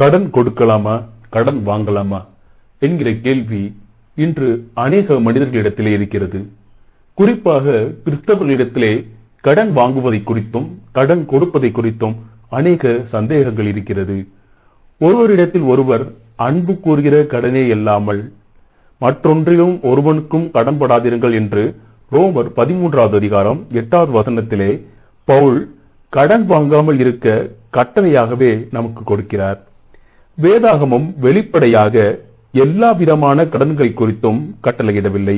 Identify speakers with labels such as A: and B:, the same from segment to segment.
A: கடன் கொடுக்கலாமா? கடன் வாங்கலாமா? என்கிற கேள்வி இன்று அநேக மனிதர்களிடத்திலே இருக்கிறது. குறிப்பாக கிறிஸ்தவர்களிடத்திலே கடன் வாங்குவதை குறித்தும் கடன் கொடுப்பதை குறித்தும் அநேக சந்தேகங்கள் இருக்கிறது. ஒருவரிடத்தில் ஒருவர் அன்பு கூறுகிற கடனே இல்லாமல் மற்றொன்றிலும் ஒருவனுக்கும் கடன்படாதிருங்கள் என்று ரோமர் பதிமூன்றாவது அதிகாரம் எட்டாவது வசனத்திலே பவுல் கடன் வாங்காமல் இருக்க கட்டளையாகவே நமக்கு கொடுக்கிறார். வேதாகமம் வெளிப்படையாக எல்லா விதமான கடன்கள் குறித்தும் கட்டளையிடவில்லை.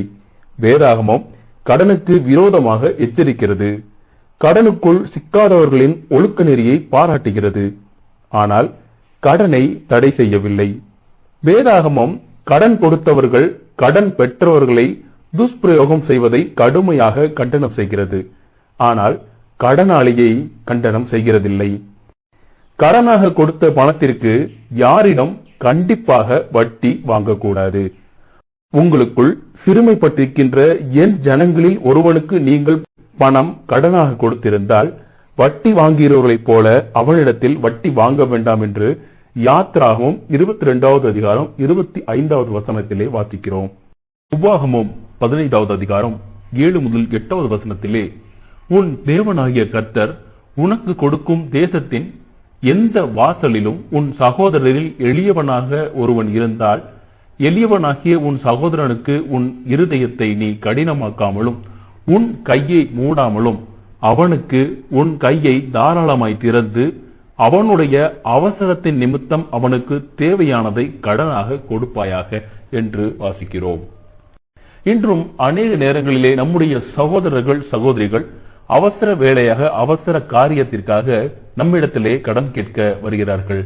A: வேதாகமம் கடனுக்கு விரோதமாக எச்சரிக்கிறது. கடனுக்குள் சிக்காதவர்களின் ஒழுக்க நெறியை பாராட்டுகிறது. ஆனால் கடனை தடை செய்யவில்லை. வேதாகமம் கடன் கொடுத்தவர்கள் கடன் பெற்றவர்களை துஷ்பிரயோகம் செய்வதை கடுமையாக கண்டனம் செய்கிறது. ஆனால் கடனாளியை கண்டனம் செய்கிறதில்லை. கடனாக கொடுத்த பணத்திற்கு யாரிடம் கண்டிப்பாக வட்டி வாங்கக்கூடாது. உங்களுக்குள் சிறுமைப்பட்டிருக்கின்ற என் ஜனங்களில் ஒருவனுக்கு நீங்கள் பணம் கடனாக கொடுத்திருந்தால் வட்டி வாங்குகிறவர்களைப் போல அவனிடத்தில் வட்டி வாங்க வேண்டாம் என்று யாத்ராகவும் இருபத்தி ரெண்டாவது அதிகாரம் இருபத்தி ஐந்தாவது வசனத்திலே வாசிக்கிறோம். உபாகமும் பதினைந்தாவது அதிகாரம் ஏழு முதல் எட்டாவது வசனத்திலே உன் தேவனாகிய கர்த்தர் உனக்கு கொடுக்கும் தேசத்தின் எந்த வாசலிலும் உன் சகோதரரில் எளியவனாக ஒருவன் இருந்தால் எளியவனாகிய உன் சகோதரனுக்கு உன் இருதயத்தை நீ கடினமாக்காமலும் உன் கையை மூடாமலும் அவனுக்கு உன் கையை தாராளமாய் திறந்து அவனுடைய அவசரத்தின் நிமித்தம் அவனுக்கு தேவையானதை கடனாக கொடுப்பாயாக என்று வாசிக்கிறோம். இன்றும் அநேக நேரங்களிலே நம்முடைய சகோதரர்கள் சகோதரிகள் அவசர வேலையாக அவசர காரியத்திற்காக நம்மிடத்திலே கடன் கேட்க வருகிறார்கள்.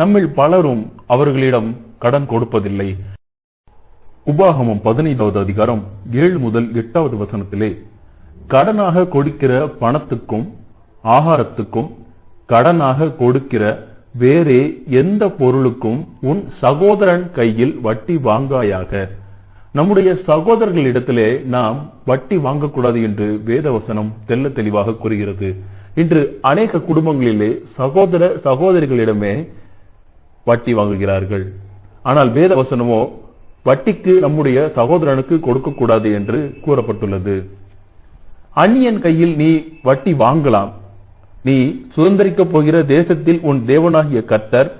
A: நம்மில் பலரும் அவர்களிடம் கடன் கொடுப்பதில்லை. உபாகமம் பதினைந்தாவது அதிகாரம் ஏழு முதல் எட்டாவது வசனத்திலே கடனாக கொடுக்கிற பணத்துக்கும் ஆகாரத்துக்கும் கடனாக கொடுக்கிற வேறே எந்த பொருளுக்கும் உன் சகோதரன் கையில் வட்டி வாங்காயாக. நம்முடைய சகோதரர்களிடத்திலே நாம் வட்டி வாங்கக்கூடாது என்று வேதவசனம் தெல்ல தெளிவாக கூறுகிறது. இன்று அநேக குடும்பங்களிலே சகோதர சகோதரிகளிடமே வட்டி வாங்குகிறார்கள். ஆனால் வேதவசனமோ வட்டிக்கு நம்முடைய சகோதரனுக்கு கொடுக்கக்கூடாது என்று கூறப்பட்டுள்ளது. அந்நியன் கையில் நீ வட்டி வாங்கலாம். நீ சுதந்திரிக்கப் போகிற தேசத்தில் உன் தேவனாகிய கர்த்தர்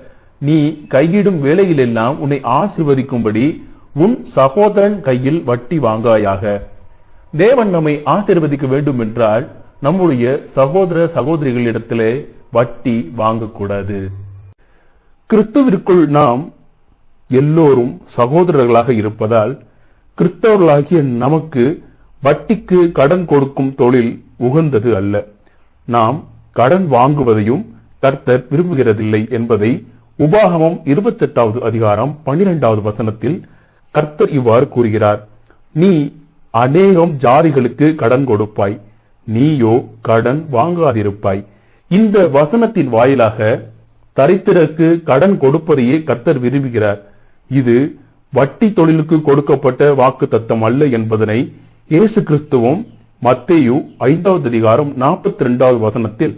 A: நீ கையிடும் வேலையிலெல்லாம் உன்னை ஆசிர்வதிக்கும்படி உன் சகோதரன் கையில் வட்டி வாங்காயாக. தேவன் நம்மை ஆசீர்வதிக்க வேண்டும் என்றால் நம்முடைய சகோதர சகோதரிகளிடத்திலே வட்டி வாங்கக்கூடாது. கிறிஸ்துவிற்குள் நாம் எல்லோரும் சகோதரர்களாக இருப்பதால் கிறிஸ்தவர்களாகிய நமக்கு வட்டிக்கு கடன் கொடுக்கும் தொழில் உகந்தது அல்ல. நாம் கடன் வாங்குவதையும் கர்த்தர் விரும்புகிறதில்லை என்பதை உபாகமம் இருபத்தெட்டாவது அதிகாரம் பனிரெண்டாவது வசனத்தில் கர்த்தர் இவ்வாறு கூறுகிறார் நீ அநேகம் ஜாதிகளுக்கு கடன் கொடுப்பாய். நீயோ கடன் வாங்காதிருப்பாய். இந்த வசனத்தின் வாயிலாக தரித்திரக்கு கடன் கொடுப்பதையே கர்த்தர் விரும்புகிறார். இது வட்டி தொழிலுக்கு கொடுக்கப்பட்ட வாக்கு தத்தம் அல்ல என்பதனை இயேசு கிறிஸ்துவும் மத்தேயு ஐந்தாவது அதிகாரம் நாற்பத்தி ரெண்டாவது வசனத்தில்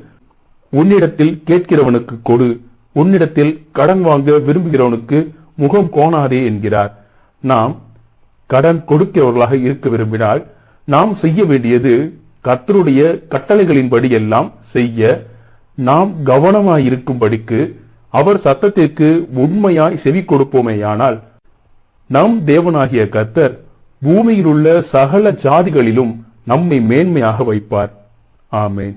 A: உன்னிடத்தில் கேட்கிறவனுக்கு கொடு உன்னிடத்தில் கடன் வாங்க விரும்புகிறவனுக்கு முகம் கோணாதே என்கிறார். நாம் கடன் கொடுக்கிறவர்களாக இருக்க விரும்பினால் நாம் செய்ய வேண்டியது கர்த்தருடைய கட்டளைகளின்படி எல்லாம் செய்ய நாம் கவனமாயிருக்கும்படிக்கு அவர் சத்தத்திற்கு உண்மையாய் செவி கொடுப்போமேயானால் நம் தேவனாகிய கர்த்தர் பூமியில் உள்ள சகல ஜாதிகளிலும் நம்மை மேன்மையாக வைப்பார். ஆமேன்.